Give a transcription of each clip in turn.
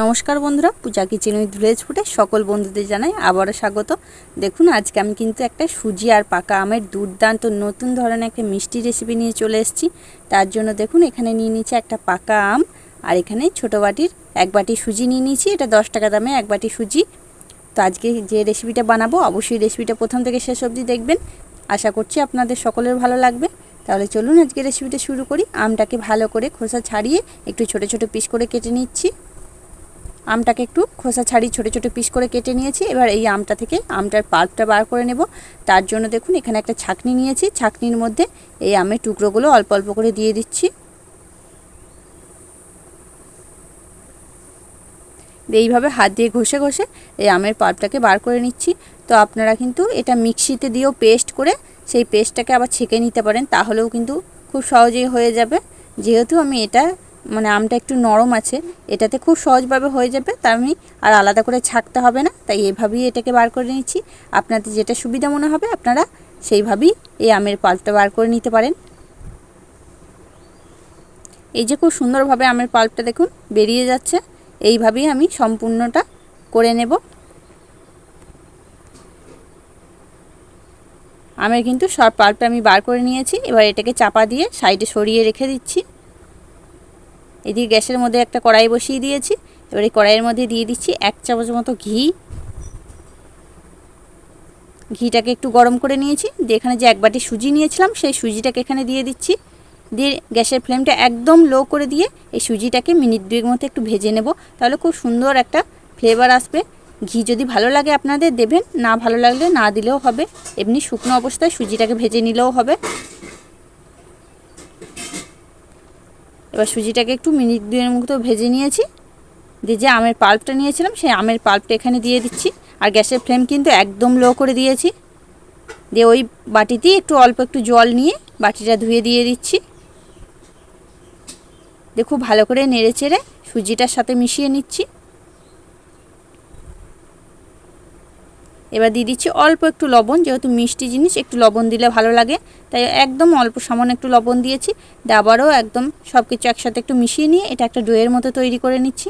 নমস্কার বন্ধুরা, পূজা kitchen with village ফুটে সকল বন্ধুদের জানাই আবারও স্বাগত। দেখুন, আজকে আমি কিন্তু একটা সুজি আর পাকা আমের দুর্দান্ত নতুন ধরনের একটা মিষ্টি রেসিপি নিয়ে চলে এসেছি। তার জন্য দেখুন, এখানে নিয়ে নিচ্ছে একটা পাকা আম আর এখানে ছোটো বাটির এক বাটি সুজি নিয়ে নিয়েছি। এটা দশ টাকা দামে এক বাটি সুজি। তো আজকে যে রেসিপিটা বানাবো, অবশ্যই রেসিপিটা প্রথম থেকে শেষ অবধি দেখবেন। আশা করছি আপনাদের সকলের ভালো লাগবে। তাহলে চলুন, আজকে রেসিপিটা শুরু করি। আমটাকে ভালো করে খোসা ছাড়িয়ে একটু ছোট ছোট পিস করে কেটে নিচ্ছি। আমটাকে একটু খোসা ছাড়ি ছোটো ছোটো পিস করে কেটে নিয়েছি। এবার এই আমটা থেকে আমটার পাল্পটা বার করে নেব। তার জন্য দেখুন, এখানে একটা ছাকনি নিয়েছি। ছাকনির মধ্যে এই আমের টুকরোগুলো অল্প অল্প করে দিয়ে দিচ্ছি। এইভাবে হাত দিয়ে ঘষে ঘষে এই আমের পাল্পটাকে বার করে নিচ্ছি। তো আপনারা কিন্তু এটা মিক্সিতে দিয়েও পেস্ট করে সেই পেস্টটাকে আবার ছেঁকে নিতে পারেন। তাহলেও কিন্তু খুব সহজেই হয়ে যাবে। যেহেতু আমি এটা মানে আমটা একটু নরম আছে, এটাতে খুব সহজভাবে হয়ে যাবে, তা আমি আর আলাদা করে ছাকতে হবে না, তাই এভাবেই এটাকে বার করে নিচ্ছি। আপনাদের যেটা সুবিধা মনে হবে, আপনারা সেইভাবেই এই আমের পাল্পটা বার করে নিতে পারেন। এই যে খুব সুন্দরভাবে আমের পাল্পটা দেখুন, বেরিয়ে যাচ্ছে, এইভাবেই আমি সম্পূর্ণটা করে নেব। আমের কিন্তু সব পাল্পটা আমি বার করে নিয়েছি, এবার এটাকে চাপা দিয়ে সাইডে সরিয়ে রেখে দিচ্ছি। এদিকে গ্যাসের মধ্যে একটা কড়াই বসিয়ে দিয়েছি। এবার এই কড়াইয়ের মধ্যে দিয়ে দিচ্ছি এক চামচ মতো ঘি। ঘিটাকে একটু গরম করে নিয়েছি। দিয়ে এখানে যে এক বাটি সুজি নিয়েছিলাম, সেই সুজিটাকে এখানে দিয়ে দিচ্ছি। দিয়ে গ্যাসের ফ্লেমটা একদম লো করে দিয়ে এই সুজিটাকে মিনিট দুয়ের মতো একটু ভেজে নেব। তাহলে খুব সুন্দর একটা ফ্লেভার আসবে। ঘি যদি ভালো লাগে আপনাদের দেবেন, না ভালো লাগলে না দিলেও হবে। এমনি শুকনো অবস্থায় সুজিটাকে ভেজে নিলেও হবে। এবার সুজিটাকে একটু মিনিট দুয়ের মতো ভেজে নিয়েছি। দিয়ে যে আমের পাল্পটা নিয়েছিলাম, সেই আমের পাল্পটা এখানে দিয়ে দিচ্ছি। আর গ্যাসের ফ্লেম কিন্তু একদম লো করে দিয়েছি। দিয়ে ওই বাটিতেই একটু অল্প একটু জল নিয়ে বাটিটা ধুয়ে দিয়ে দিচ্ছি। দিয়ে খুব ভালো করে নেড়ে চেড়ে সুজিটার সাথে মিশিয়ে নিচ্ছি। এবার দিয়ে দিচ্ছি অল্প একটু লবণ, যেহেতু মিষ্টি জিনিস, একটু লবণ দিলে ভালো লাগে। তাই একদম অল্প সামান্য একটু লবণ দিয়েছি। আবারও একদম সব কিছু একসাথে একটু মিশিয়ে নিয়ে এটা একটা ডোয়ের মতো তৈরি করে নিচ্ছি।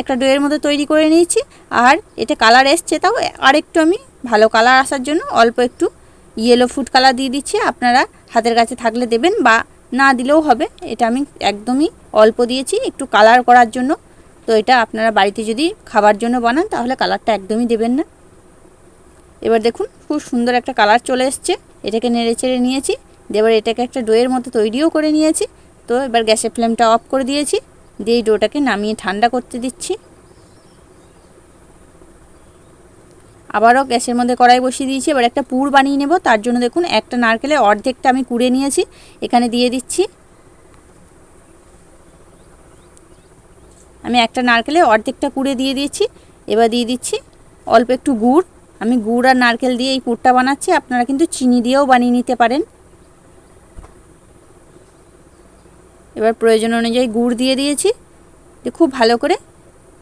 একটা ডোয়ের মতো তৈরি করে নিয়েছি। আর এটা কালার এসছে তাও আরেকটু আমি ভালো কালার আসার জন্য অল্প একটু ইয়েলো ফুড কালার দিয়ে দিচ্ছি। আপনারা হাতের কাছে থাকলে দেবেন বা না দিলেও হবে। এটা আমি একদমই অল্প দিয়েছি একটু কালার করার জন্য। তো এটা আপনারা বাড়িতে যদি খাবার জন্য বানান তাহলে কালারটা একদমই দেবেন না। এবার দেখুন, খুব সুন্দর একটা কালার চলে এসছে। এটাকে নেড়ে চেড়ে নিয়েছি। এবার এটাকে একটা ডোয়ের মতো তৈরিও করে নিয়েছি। তো এবার গ্যাসের ফ্লেমটা অফ করে দিয়েছি। দিয়ে এই ডোটাকে নামিয়ে ঠান্ডা করতে দিচ্ছি। আবারও গ্যাসের মধ্যে কড়াই বসিয়ে দিয়েছি। এবার একটা পুর বানিয়ে নেব। তার জন্য দেখুন, একটা নারকেলে অর্ধেকটা আমি কুড়ে নিয়েছি। এখানে দিয়ে দিচ্ছি। আমি একটা নারকেলে অর্ধেকটা কুড়ে দিয়ে দিয়েছি। এবার দিয়ে দিচ্ছি অল্প একটু গুড়। আমি গুড় আর নারকেল দিয়ে এই পুরটা বানাচ্ছি, আপনারা কিন্তু চিনি দিয়েও বানিয়ে নিতে পারেন। এবার প্রয়োজন অনুযায়ী গুড় দিয়ে দিয়েছি। খুব ভালো করে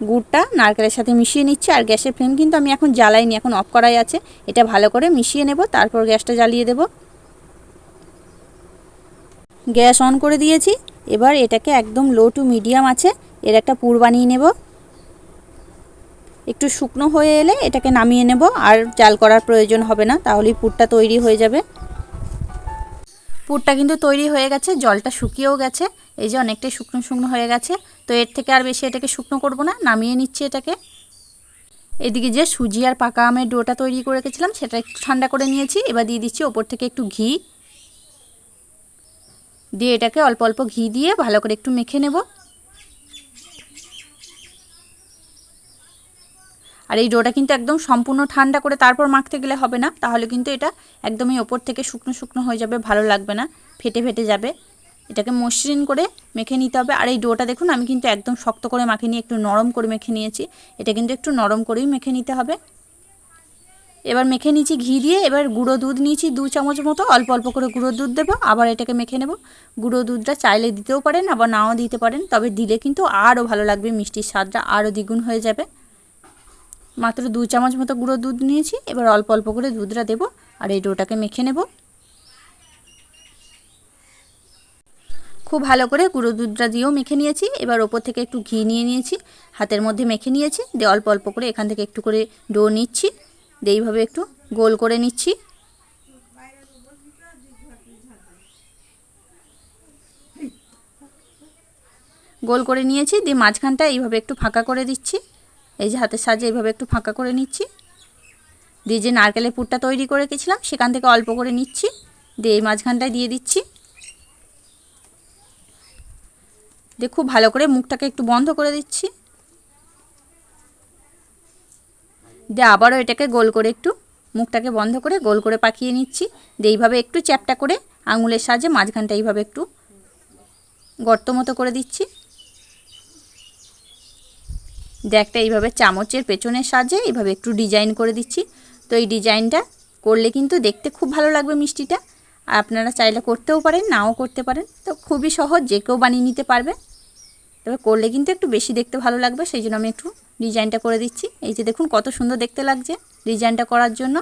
গুড়টা নারকেলের সাথে মিশিয়ে নিচ্ছি, আর গ্যাসের ফ্লেম কিন্তু আমি এখন জ্বালাইনি, এখন অফ করাই আছে। এটা ভালো করে মিশিয়ে নেব, তারপর গ্যাসটা জ্বালিয়ে দেব। গ্যাস অন করে দিয়েছি, এবার এটাকে একদম লো টু মিডিয়াম আছে, এর একটা পুর বানিয়ে নেব। একটু শুকনো হয়ে এলে এটাকে নামিয়ে নেব, আর জাল করার প্রয়োজন হবে না তাহলেই পুরটা তৈরি হয়ে যাবে। পুরটা কিন্তু তৈরি হয়ে গেছে, জলটা শুকিয়েও গেছে, এই যে অনেকটাই শুকনো শুকনো হয়ে গেছে, তো এর থেকে আর বেশি এটাকে শুকনো করব না, নামিয়ে নিচ্ছি এটাকে। এদিকে যে সুজি আর পাকা আমের ডোটা তৈরি করে রেখেছিলাম, সেটা একটু ঠান্ডা করে নিয়েছি, এবার দিয়ে দিচ্ছি ওপর থেকে একটু ঘি। দিয়ে এটাকে অল্প অল্প ঘি দিয়ে ভালো করে একটু মেখে নেব। আর এই ডোটা কিন্তু একদম সম্পূর্ণ ঠান্ডা করে তারপর মাখতে গেলে হবে না, তাহলে কিন্তু এটা একদমই ওপর থেকে শুকনো শুকনো হয়ে যাবে, ভালো লাগবে না, ফেটে ফেটে যাবে। এটাকে মসৃণ করে মেখে নিতে হবে। আর এই ডোটা দেখুন, আমি কিন্তু একদম শক্ত করে মাখে নিয়ে একটু নরম করে মেখে নিয়েছি। এটা কিন্তু একটু নরম করেই মেখে নিতে হবে। এবার মেখে নিয়েছি ঘি দিয়ে, এবার গুঁড়ো দুধ নিয়েছি দু চামচ মতো, অল্প অল্প করে গুঁড়ো দুধ দেবো, আবার এটাকে মেখে নেব। গুঁড়ো দুধটা চাইলে দিতেও পারেন, আবার নাও দিতে পারেন, তবে দিলে কিন্তু আরও ভালো লাগবে, মিষ্টির স্বাদটা আরও দ্বিগুণ হয়ে যাবে। মাত্র দু চামচ মতো গুঁড়ো দুধ নিয়েছি। এবার অল্প অল্প করে দুধটা দেবো আর এই ডোটাকে মেখে নেব। খুব ভালো করে গুঁড়ো দুধটা দিয়েও মেখে নিয়েছি। এবার ওপর থেকে একটু ঘি নিয়ে নিয়েছি। হাতের মধ্যে মেখে নিয়েছি। দিয়ে অল্প অল্প করে এখান থেকে একটু করে ডো নিচ্ছি। দিয়ে এইভাবে একটু গোল করে নিচ্ছি। গোল করে নিয়েছি। দিয়ে মাঝখানটা এইভাবে একটু ফাঁকা করে দিচ্ছি। এই যে হাতের সাহায্যে এইভাবে একটু ফাঁকা করে নিচ্ছি। দিয়ে যে নারকেলের পুরটা তৈরি করে রেখেছিলাম, সেখান থেকে অল্প করে নিচ্ছি। দিয়ে এই মাঝখানটায় দিয়ে দিচ্ছি। দিয়ে খুব ভালো করে মুখটাকে একটু বন্ধ করে দিচ্ছি। দিয়ে আবারও এটাকে গোল করে একটু মুখটাকে বন্ধ করে গোল করে পাকিয়ে নিচ্ছি। দিয়ে এইভাবে একটু চ্যাপটা করে আঙুলের সাহায্যে মাঝখানটা এইভাবে একটু গর্ত মতো করে দিচ্ছি। একটা এইভাবে চামচের পেছনের সাহায্যে এইভাবে একটু ডিজাইন করে দিচ্ছি। তো এই ডিজাইনটা করলে কিন্তু দেখতে খুব ভালো লাগবে মিষ্টিটা। আর আপনারা চাইলে করতেও পারেন, নাও করতে পারেন। তো খুবই সহজ, যে কেউ বানিয়ে নিতে পারবে। তবে করলে কিন্তু একটু বেশি দেখতে ভালো লাগবে, সেই জন্য আমি একটু ডিজাইনটা করে দিচ্ছি। এই যে দেখুন কত সুন্দর দেখতে লাগছে ডিজাইনটা করার জন্য।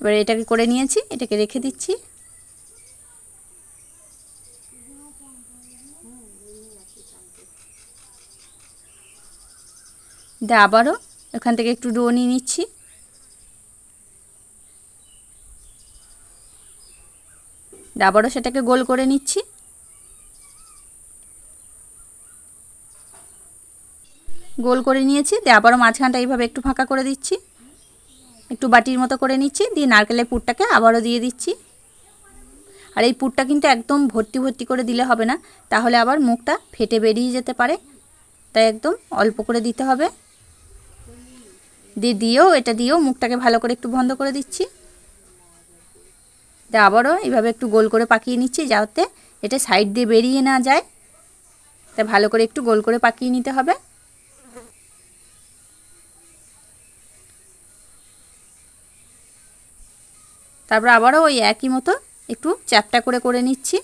এবার এটাকে করে নিয়েছি, এটাকে রেখে দিচ্ছি। দিয়ে আবারও এখান থেকে একটু ডো নিয়ে নিচ্ছি। আবারও সেটাকে গোল করে নিচ্ছি। গোল করে নিয়েছি, দিয়ে আবারও মাঝখানটা এইভাবে একটু ফাঁকা করে দিচ্ছি। একটু বাটির মতো করে নিচ্ছি, দিয়ে নারকেলের পুরটাকে আবারও দিয়ে দিচ্ছি। আর এই পুরটা কিন্তু একদম ভর্তি ভর্তি করে দিলে হবে না, তাহলে আবার মুখটা ফেটে বেরিয়ে যেতে পারে, তাই একদম অল্প করে দিতে হবে। দিয়ে দিয়েও, এটা দিয়েও মুখটাকে ভালো করে একটু বন্ধ করে দিচ্ছি। তা আবারও এইভাবে একটু গোল করে পাকিয়ে নিচ্ছি যাতে এটা সাইড দিয়ে বেরিয়ে না যায়। তা ভালো করে একটু গোল করে পাকিয়ে নিতে হবে। তারপর আবারও ওই একই মতো একটু চ্যাপটা করে করে নিচ্ছি।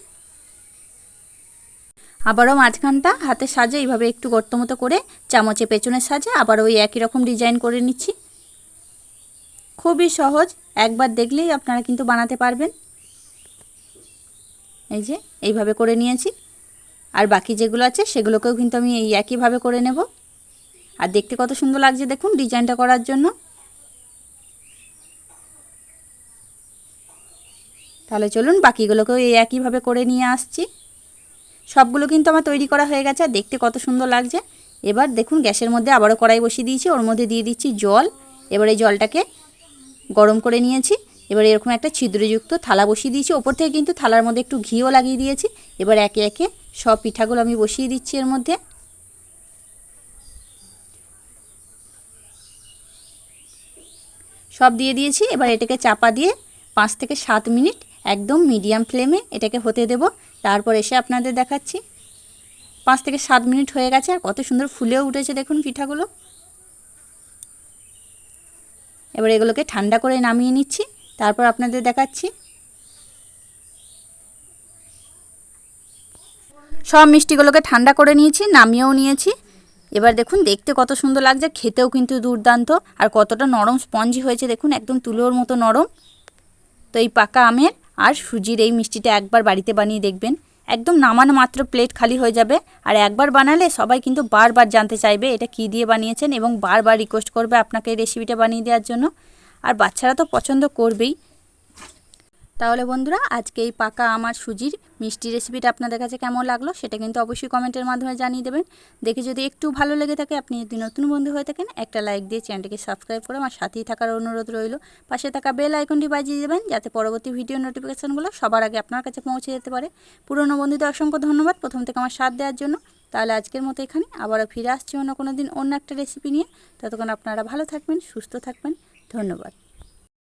আবারও মাঝখানটা হাতের সাজে, এইভাবে একটু গর্ত মতো করে চামচে পেছনের সাজে, আবার ওই একই রকম ডিজাইন করে নিচ্ছি। খুবই সহজ, একবার দেখলেই আপনারা কিন্তু বানাতে পারবেন। এই যে, এইভাবে করে নিয়েছি। আর বাকি যেগুলো আছে, সেগুলোকেও কিন্তু আমি এই একইভাবে করে নেব। আর দেখতে কত সুন্দর লাগছে দেখুন ডিজাইনটা করার জন্য। তাহলে চলুন, বাকিগুলোকেও এই একইভাবে করে নিয়ে আসছি। সবগুলো কিন্তু আমার তৈরি করা হয়ে গেছে, আর দেখতে কত সুন্দর লাগছে। এবার দেখুন, গ্যাসের মধ্যে আবারও কড়াই বসিয়ে দিয়েছি, ওর মধ্যে দিয়ে দিচ্ছি জল। এবার এই জলটাকে গরম করে নিয়েছি। এবার এরকম একটা ছিদ্রযুক্ত থালা বসিয়ে দিয়েছি। ওপর থেকে কিন্তু থালার মধ্যে একটু ঘিও লাগিয়ে দিয়েছি। এবার একে একে সব পিঠাগুলো আমি বসিয়ে দিচ্ছি এর মধ্যে। সব দিয়ে দিয়েছি। এবার এটাকে চাপা দিয়ে পাঁচ থেকে সাত মিনিট একদম মিডিয়াম ফ্লেমে এটাকে হতে দেব। তারপর এসে আপনাদের দেখাচ্ছি। পাঁচ থেকে সাত মিনিট হয়ে গেছে আর কত সুন্দর ফুলেও উঠেছে দেখুন পিঠাগুলো। এবার এগুলোকে ঠান্ডা করে নামিয়ে নিচ্ছি। তারপর আপনাদের দেখাচ্ছি। সব মিষ্টিগুলোকে ঠান্ডা করে নিয়েছি, নামিয়েও নিয়েছি। এবার দেখুন, দেখতে কত সুন্দর লাগছে, খেতেও কিন্তু দুর্দান্ত। আর কতটা নরম স্পঞ্জি হয়েছে দেখুন, একদম তুলোর মতো নরম। তো এই পাকা আমের আর সুজির এই মিষ্টিটা একবার বাড়িতে বানিয়ে দেখবেন। একদম নামানো মাত্র প্লেট খালি হয়ে যাবে। আর একবার বানালে সবাই কিন্তু বারবার জানতে চাইবে এটা কি দিয়ে বানিয়েছেন এবং বারবার রিকোয়েস্ট করবে আপনাকে এই রেসিপিটা বানিয়ে দেওয়ার জন্য। আর বাচ্চারা তো পছন্দ করবেই। তাহলে বন্ধুরা, আজকে এই পাকা আমার সুজির মিষ্টি রেসিপিটা আপনাদের কাছে কেমন লাগল সেটা কিন্তু অবশ্যই কমেন্টের মাধ্যমে জানিয়ে দেবেন। দেখে যদি একটু ভালো লেগে থাকে, আপনি যদি নতুন বন্ধু হয়ে থাকেন, একটা লাইক দিয়ে চ্যানেলটিকে সাবস্ক্রাইব করে আমার সাথেই থাকার অনুরোধ রইল। পাশে থাকা বেল আইকনটি বাজিয়ে দেবেন, যাতে পরবর্তী ভিডিও নোটিফিকেশানগুলো সবার আগে আপনার কাছে পৌঁছে যেতে পারে। পুরনো বন্ধুদের অসংখ্য ধন্যবাদ প্রথম থেকে আমার সাথ দেওয়ার জন্য। তাহলে আজকের মতো এখানে, আবারও ফিরে আসছি অন্য কোনো দিন অন্য একটা রেসিপি নিয়ে। ততক্ষণ আপনারা ভালো থাকবেন, সুস্থ থাকবেন, ধন্যবাদ।